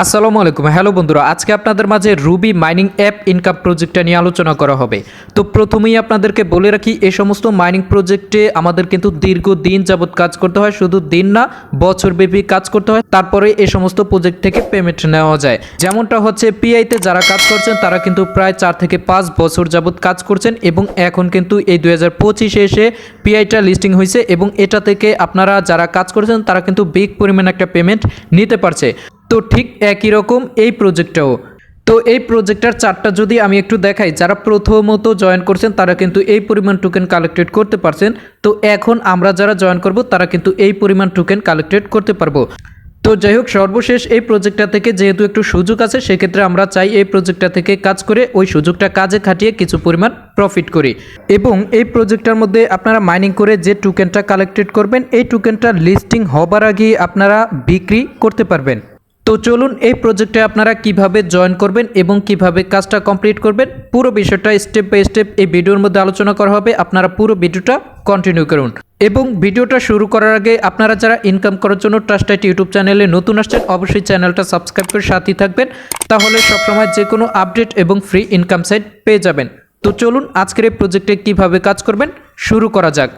আসসালামু আলাইকুম। হ্যালো বন্ধুরা, আজকে আপনাদের মাঝে রুবি মাইনিং অ্যাপ ইনকাম প্রজেক্টটা নিয়ে আলোচনা করা হবে। তো প্রথমেই আপনাদেরকে বলে রাখি এই সমস্ত মাইনিং প্রজেক্টে আমাদের কিন্তু দীর্ঘ দিন যাবৎ কাজ করতে হয়, শুধু দিন না, বছরব্যাপী কাজ করতে হয়, তারপরে এই সমস্ত প্রজেক্ট থেকে পেমেন্ট নেওয়া যায়। যেমনটা হচ্ছে পিআইতে যারা কাজ করছেন, তারা কিন্তু প্রায় চার থেকে পাঁচ বছর যাবৎ কাজ করছেন এবং এখন কিন্তু এই দুই হাজার পঁচিশে এসে পিআইটা লিস্টিং হয়েছে এবং এটা থেকে আপনারা যারা কাজ করছেন, তারা কিন্তু বিগ পরিমাণ একটা পেমেন্ট নিতে পারছে। তো ঠিক একই রকম এই প্রজেক্টটাও তো এই প্রজেক্টটার চারটা যদি আমি একটু দেখাই, যারা প্রথমত জয়েন করছেন, তারা কিন্তু এই পরিমাণ টোকেন কালেক্টেড করতে পারছেন। তো এখন আমরা যারা জয়েন করব, তারা কিন্তু এই পরিমাণ টোকেন কালেক্টেড করতে পারব। তো যাই হোক, সর্বশেষ এই প্রজেক্টটা থেকে যেহেতু একটু সুযোগ আছে, সেক্ষেত্রে আমরা চাই এই প্রজেক্টটা থেকে কাজ করে ওই সুযোগটা কাজে খাটিয়ে কিছু পরিমাণ প্রফিট করি। এবং এই প্রজেক্টটার মধ্যে আপনারা মাইনিং করে যে টোকেনটা কালেক্টেড করবেন, এই টোকেনটা লিস্টিং হবার আগে আপনারা বিক্রি করতে পারবেন। তো চলুন এই প্রজেক্টে আপনারা কীভাবে জয়েন করবেন এবং কীভাবে কাজটা কমপ্লিট করবেন, পুরো বিষয়টা স্টেপ বাই স্টেপ এই ভিডিওর মধ্যে আলোচনা করা হবে। আপনারা পুরো ভিডিওটা কন্টিনিউ করুন। এবং ভিডিওটা শুরু করার আগে আপনারা যারা ইনকাম করার জন্য ট্রাস্টাইট ইউটিউব চ্যানেলে নতুন আসছেন, অবশ্যই চ্যানেলটা সাবস্ক্রাইব করে সাথেই থাকবেন। তাহলে সবসময় যে কোনো আপডেট এবং ফ্রি ইনকাম সাইট পেয়ে যাবেন। তো চলুন আজকের এই প্রজেক্টে কীভাবে কাজ করবেন, শুরু করা যাক।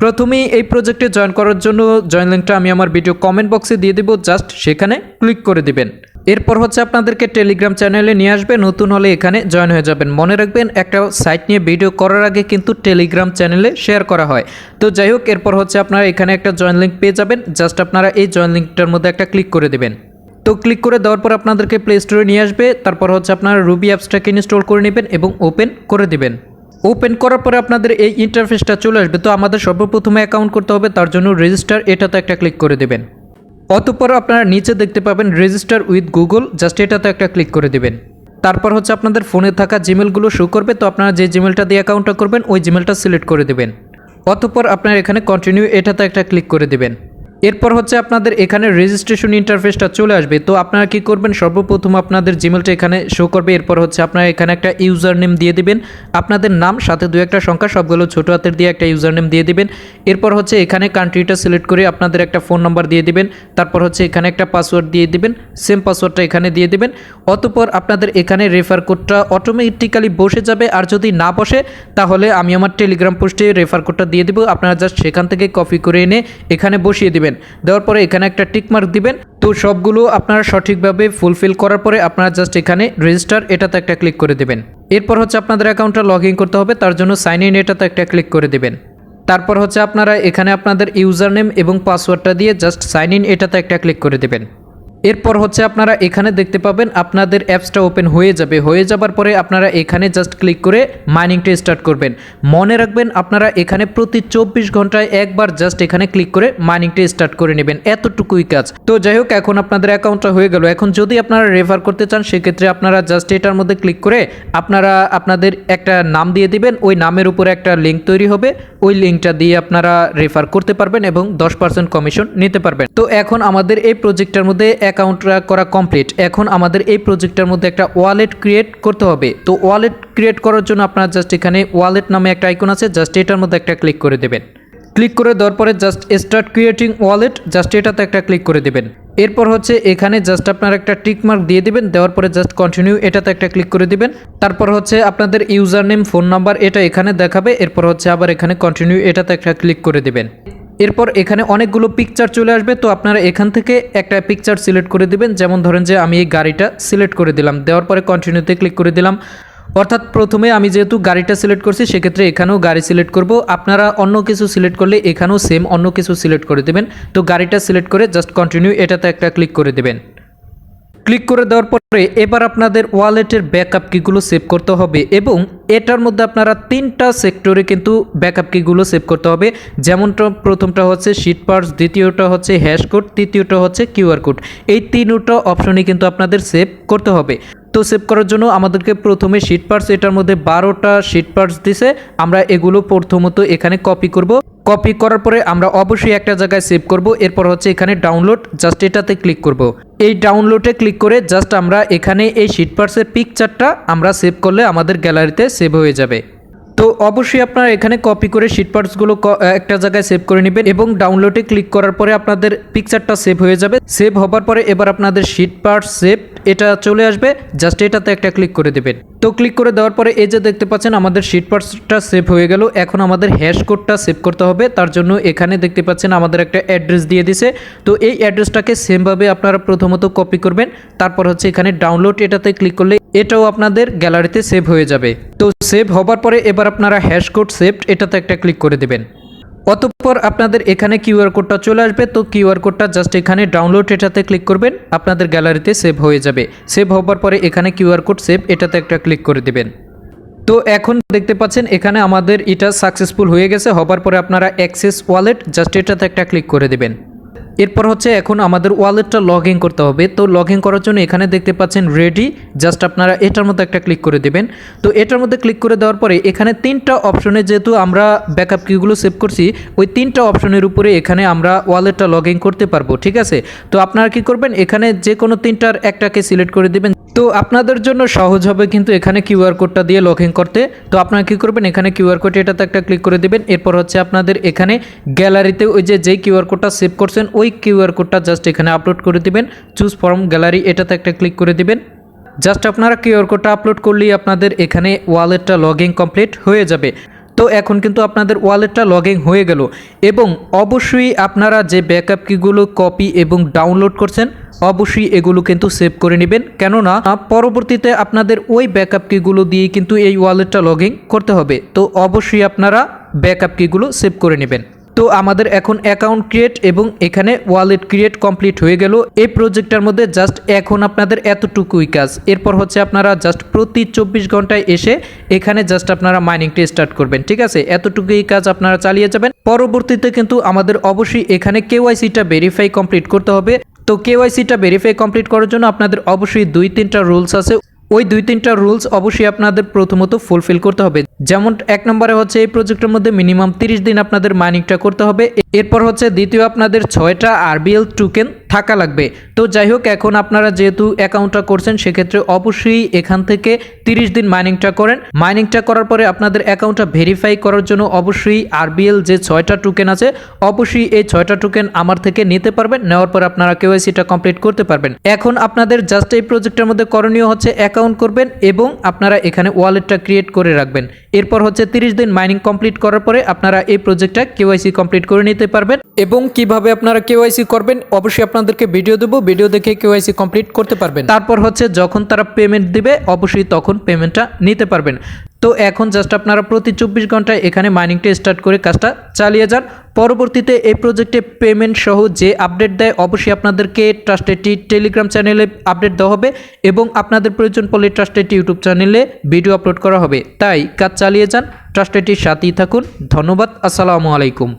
প্রথমেই এই প্রজেক্টে জয়েন করার জন্য জয়েন লিঙ্কটা আমি আমার ভিডিও কমেন্ট বক্সে দিয়ে দেবো জাস্ট সেখানে ক্লিক করে দিবেন। এরপর হচ্ছে আপনাদেরকে টেলিগ্রাম চ্যানেলে নিয়ে আসবে নতুন হলে এখানে জয়েন হয়ে যাবেন। মনে রাখবেন, একটা সাইট নিয়ে ভিডিও করার আগে কিন্তু টেলিগ্রাম চ্যানেলে শেয়ার করা হয়। তো যাই হোক, এরপর হচ্ছে আপনারা এখানে একটা জয়েন লিঙ্ক পেয়ে যাবেন জাস্ট আপনারা এই জয়েন লিঙ্কটার মধ্যে একটা ক্লিক করে দেবেন। তো ক্লিক করে দেওয়ার পর আপনাদেরকে প্লে স্টোরে নিয়ে আসবে, তারপর হচ্ছে আপনারা রুবি অ্যাপসটাকে ইনস্টল করে নেবেন এবং ওপেন করে দিবেন। ওপেন করার পরে আপনাদের এই ইন্টারফেসটা চলে আসবে। তো আমাদের সর্বপ্রথমে অ্যাকাউন্ট করতে হবে, তার জন্য রেজিস্টার এটাতে একটা ক্লিক করে দেবেন। অতঃপর আপনারা নিচে দেখতে পাবেন রেজিস্টার উইথ গুগল জাস্ট এটাতে একটা ক্লিক করে দেবেন। তারপর হচ্ছে আপনাদের ফোনে থাকা জিমেলগুলো শো করবে, তো আপনারা যে জিমেলটা দিয়ে অ্যাকাউন্টটা করবেন, ওই জিমেলটা সিলেক্ট করে দেবেন। অতঃপর আপনারা এখানে কন্টিনিউ এটাতে একটা ক্লিক করে দেবেন। এরপর হচ্ছে আপনাদের এখানে রেজিস্ট্রেশন ইন্টারফেসটা চলে আসবে। তো আপনারা কি করবেন? সর্বপ্রথম আপনাদের জিমেলটা এখানে শো করবে। এরপর হচ্ছে আপনারা এখানে একটা ইউজার নেম দিয়ে দিবেন। আপনাদের নাম, সাথে দু একটা সংখ্যা, সবগুলো ছোটো হাতের দিয়ে একটা ইউজার নেম দিয়ে দিবেন। এরপর হচ্ছে এখানে কান্ট্রিটা সিলেক্ট করে আপনাদের একটা ফোন নাম্বার দিয়ে দিবেন। তারপর হচ্ছে এখানে একটা পাসওয়ার্ড দিয়ে দিবেন। সেম পাসওয়ার্ডটা এখানে দিয়ে দিবেন। অতপর আপনাদের এখানে রেফার কোডটা অটোমেটিক্যালি বসে যাবে। আর যদি না বসে, তাহলে আমি আমার টেলিগ্রাম পোস্টে রেফার কোডটা দিয়ে দিব। আপনারা জাস্ট সেখান থেকে কপি করে এনে এখানে বসিয়ে দিবেন। দেওয়ার পরে এখানে একটা টিকমার্ক দিবেন। তো সবগুলো আপনারা সঠিকভাবে ফুলফিল করার পরে আপনারা জাস্ট এখানে রেজিস্টার এটাতে একটা ক্লিক করে দেবেন। এরপর হচ্ছে আপনাদের অ্যাকাউন্টটা লগ করতে হবে, তার জন্য সাইন ইন এটাতে একটা ক্লিক করে দেবেন। তারপর হচ্ছে আপনারা এখানে আপনাদের ইউজার নেম এবং পাসওয়ার্ডটা দিয়ে জাস্ট সাইন ইন এটাতে একটা ক্লিক করে দেবেন। এরপর হচ্ছে আপনারা এখানে দেখতে পাবেন আপনাদের অ্যাপসটা ওপেন হয়ে যাবে। হয়ে যাবার পরে আপনারা এখানে জাস্ট ক্লিক করে মাইনিংটা স্টার্ট করবেন। মনে রাখবেন আপনারা এখানে প্রতি চব্বিশ ঘন্টায় একবার জাস্ট এখানে ক্লিক করে মাইনিংটা স্টার্ট করে নেবেন। এতটুকুই কাজ। তো যাই হোক, এখন আপনাদের অ্যাকাউন্টটা হয়ে গেল। এখন যদি আপনারা রেফার করতে চান, সেক্ষেত্রে আপনারা জাস্ট এটার মধ্যে ক্লিক করে আপনারা আপনাদের একটা নাম দিয়ে দিবেন। ওই নামের উপরে একটা লিঙ্ক তৈরি হবে। ওই লিঙ্কটা দিয়ে আপনারা রেফার করতে পারবেন এবং দশ পার্সেন্ট কমিশন নিতে পারবেন। তো এখন আমাদের এই প্রজেক্টটার মধ্যে অ্যাকাউন্টটা করা কমপ্লিট এখন আমাদের এই প্রজেক্টটার মধ্যে একটা ওয়ালেট ক্রিয়েট করতে হবে। তো ওয়ালেট ক্রিয়েট করার জন্য আপনারা জাস্ট এখানে ওয়ালেট নামে একটা আইকন আছে জাস্ট এটার মধ্যে একটা ক্লিক করে দেবেন। ক্লিক করে দেওয়ার পরে just start creating wallet just এটাতে একটা ক্লিক করে দেবেন। এরপর হচ্ছে এখানে জাস্ট আপনার একটা টিক মার্ক দিয়ে দিবেন, দেওয়ার পরে জাস্ট কন্টিনিউ এটাতে একটা ক্লিক করে দিবেন। তারপর হচ্ছে আপনাদের ইউজার নেম ফোন নাম্বার এটা এখানে দেখাবে, এরপর হচ্ছে আবার এখানে কন্টিনিউ এটাতে একটা ক্লিক করে দিবেন। এরপর এখানে অনেকগুলো পিকচার চলে আসবে, তো আপনারা এখান থেকে একটা পিকচার সিলেক্ট করে দিবেন। যেমন ধরেন যে আমি এই গাড়িটা সিলেক্ট করে দিলাম, দেওয়ার পরে কন্টিনিউতে ক্লিক করে দিলাম। অর্থাৎ প্রথমে আমি যেহেতু গাড়িটা সিলেক্ট করছি, সেক্ষেত্রে এখানেও গাড়ি সিলেক্ট করব। আপনারা অন্য কিছু সিলেক্ট করলে এখানেও সেম অন্য কিছু সিলেক্ট করে দেবেন। তো গাড়িটা সিলেক্ট করে জাস্ট কন্টিনিউ এটাতে একটা ক্লিক করে দেবেন। ক্লিক করে দেওয়ার পরে এবার আপনাদের ওয়ালেটের ব্যাকআপ কিগুলো সেভ করতে হবে এবং এটার মধ্যে আপনারা তিনটা সেক্টরে কিন্তু ব্যাকআপ কিগুলো সেভ করতে হবে। যেমনটা প্রথমটা হচ্ছে শিট পার্স দ্বিতীয়টা হচ্ছে হ্যাশ কোড তৃতীয়টা হচ্ছে কিউআর কোড এই তিনটা অপশনই কিন্তু আপনাদের সেভ করতে হবে। সেভ করার জন্য আমাদেরকে প্রথমে শিট পার্টস এটার মধ্যে বারোটা শিট পার্টস দিছে। আমরা এগুলো প্রথমত এখানে কপি করব। কপি করার পরে আমরা অবশ্যই একটা জায়গায় সেভ করব। এরপর হচ্ছে এখানে ডাউনলোড জাস্ট এটাতে ক্লিক করব। এই ডাউনলোডে ক্লিক করে জাস্ট আমরা এখানে এই শিট পার্টসের পিকচারটা আমরা সেভ করলে আমাদের গ্যালারিতে সেভ হয়ে যাবে। তো অবশ্যই আপনারা এখানে কপি করে শিট পার্টসগুলো একটা জায়গায় সেভ করে নেবেন এবং ডাউনলোডে ক্লিক করার পরে আপনাদের পিকচারটা সেভ হয়ে যাবে। সেভ হবার পরে এবার আপনাদের শিট পার্টস সেভ এটা চলে আসবে। জাস্ট এটাতে একটা ক্লিক করে দেবেন। তো ক্লিক করে দেওয়ার পরে এই যে দেখতে পাচ্ছেন, আমাদের শিট পার্টসটা সেভ হয়ে গেল। এখন আমাদের হ্যাশ কোডটা সেভ করতে হবে। তার জন্য এখানে দেখতে পাচ্ছেন, আমাদের একটা অ্যাড্রেস দিয়ে দিছে। তো এই অ্যাড্রেসটাকে সেমভাবে আপনারা প্রথমত কপি করবেন। তারপর হচ্ছে এখানে ডাউনলোড এটাতে ক্লিক করলে এটাও আপনাদের গ্যালারিতে সেভ হয়ে যাবে। তো সেভ হবার পরে এবার আপনারা হ্যাশ কোড সেভড এটাতে একটা ক্লিক করে দেবেন। অতঃপর আপনাদের এখানে কিউআর কোডটা চলে আসবে, তো কিউআর কোডটা জাস্ট এখানে ডাউনলোড এটাতে ক্লিক করবেন, আপনাদের গ্যালারিতে সেভ হয়ে যাবে। সেভ হবার পরে এখানে কিউআর কোড সেভ এটাতে একটা ক্লিক করে দেবেন। তো এখন দেখতে পাচ্ছেন, এখানে আমাদের এটা সাকসেসফুল হয়ে গেছে, হবার পরে আপনারা অ্যাক্সেস ওয়ালেট জাস্ট এটাতে একটা ক্লিক করে দেবেন। এরপর হচ্ছে এখন আমাদের ওয়ালেটটা লগ ইন করতে হবে। তো লগ ইন করার জন্য এখানে দেখতে পাচ্ছেন রেডি জাস্ট আপনারা এটার মধ্যে একটা ক্লিক করে দেবেন। তো এটার মধ্যে ক্লিক করে দেওয়ার পরে এখানে তিনটা অপশনে যেহেতু আমরা ব্যাকআপ কিগুলো সেভ করছি, ওই তিনটা অপশনের উপরে এখানে আমরা ওয়ালেটটা লগ ইন করতে পারব, ঠিক আছে? তো আপনারা কি করবেন? এখানে যে কোনো তিনটার একটাকে সিলেক্ট করে দিবেন। তো আপনাদের জন্য সহজ হবে কিন্তু এখানে কিউআর কোডটা দিয়ে লগ ইন করতে। তো আপনারা কী করবেন? এখানে কিউআর কোড এটাতে একটা ক্লিক করে দেবেন। এরপর হচ্ছে আপনাদের এখানে গ্যালারিতে ওই যে, যেই কিউআর কোডটা সেভ করছেন, ওই কিউআর কোডটা জাস্ট এখানে আপলোড করে দিবেন। চুজ ফর্ম গ্যালারি এটাতে একটা ক্লিক করে দিবেন। জাস্ট আপনারা কিউআর কোডটা আপলোড করলেই আপনাদের এখানে ওয়ালেটটা লগ কমপ্লিট হয়ে যাবে। তো এখন কিন্তু আপনাদের ওয়ালেটটা লগ হয়ে গেল। এবং অবশ্যই আপনারা যে ব্যাকআপ কিগুলো কপি এবং ডাউনলোড করছেন, অবশ্যই এগুলো কিন্তু সেভ করে নেবেন। কেননা, পরবর্তীতে আপনাদের ওই ব্যাকআপ কিগুলো দিয়ে কিন্তু এই ওয়ালেটটা লগ করতে হবে। তো অবশ্যই আপনারা ব্যাকআপ কিগুলো সেভ করে নেবেন। তো আমাদের এখন অ্যাকাউন্ট ক্রিয়েট এবং এখানে ওয়ালেট ক্রিয়েট কমপ্লিট হয়ে গেল। এই প্রজেক্টটার মধ্যে জাস্ট এখন আপনাদের এতটুকুই কাজ। এরপর হচ্ছে আপনারা জাস্ট প্রতি চব্বিশ ঘন্টায় এসে এখানে জাস্ট আপনারা মাইনিংটা স্টার্ট করবেন, ঠিক আছে? এতটুকুই কাজ আপনারা চালিয়ে যাবেন। পরবর্তীতে কিন্তু আমাদের অবশ্যই এখানে কেওয়াইসিটা ভেরিফাই কমপ্লিট করতে হবে। তো কেওয়াইসিটা ভেরিফাই কমপ্লিট করার জন্য আপনাদের অবশ্যই দুই তিনটা রুলস আছে। ওই দুই তিনটা রুলস অবশ্যই আপনাদের প্রথমত ফুলফিল করতে হবে। যেমন এক নম্বরে হচ্ছে এই প্রজেক্টের মধ্যে মিনিমাম তিরিশ দিন আপনাদের মাইনিংটা করতে হবে। এরপর হচ্ছে দ্বিতীয় আপনাদের ছয়টা আরবিএল টোকেন থাকা লাগবে। তো যাই হোক এখন আপনারা যেহেতু অ্যাকাউন্টটা করছেন, সেক্ষেত্রে অবশ্যই এখান থেকে তিরিশ দিন মাইনিংটা করেন। মাইনিংটা করার পরে আপনাদের অ্যাকাউন্টটা ভেরিফাই করার জন্য অবশ্যই আরবিএল যে ছয়টা টোকেন আছে, অবশ্যই এই ছয়টা টোকেন আমার থেকে নিতে পারবেন। নেওয়ার পর আপনারা কেওয়াইসিটা কমপ্লিট করতে পারবেন। এখন আপনাদের জাস্ট এই প্রজেক্টের মধ্যে করণীয় হচ্ছে অ্যাকাউন্ট করবেন এবং আপনারা এখানে ওয়ালেটটা ক্রিয়েট করে রাখবেন। এরপর হচ্ছে তিরিশ দিন মাইনিং কমপ্লিট করার পরে আপনারা এই প্রজেক্টটা কেওয়াইসি কমপ্লিট করে নিতে পারবেন। এবং কীভাবে আপনারা কেওয়াইসি করবেন, অবশ্যই আপনাদেরকে ভিডিও দেবো। ভিডিও দেখে কেওয়াইসি কমপ্লিট করতে পারবেন। তারপর হচ্ছে যখন তারা পেমেন্ট দিবে, অবশ্যই তখন পেমেন্টটা নিতে পারবেন। তো এখন জাস্ট আপনারা প্রতি চব্বিশ ঘন্টায় এখানে মাইনিংটা স্টার্ট করে কাজটা চালিয়ে যান। পরবর্তীতে এই প্রজেক্টে পেমেন্ট সহ যে আপডেট দেয়, অবশ্যই আপনাদেরকে ট্রাস্টেডটি টেলিগ্রাম চ্যানেলে আপডেট দেওয়া হবে এবং আপনাদের প্রয়োজন পড়লে ট্রাস্টেডটি ইউটিউব চ্যানেলে ভিডিও আপলোড করা হবে। তাই কাজ চালিয়ে যান ট্রাস্টেডটির সাথেই থাকুন। ধন্যবাদ, আসসালামু আলাইকুম।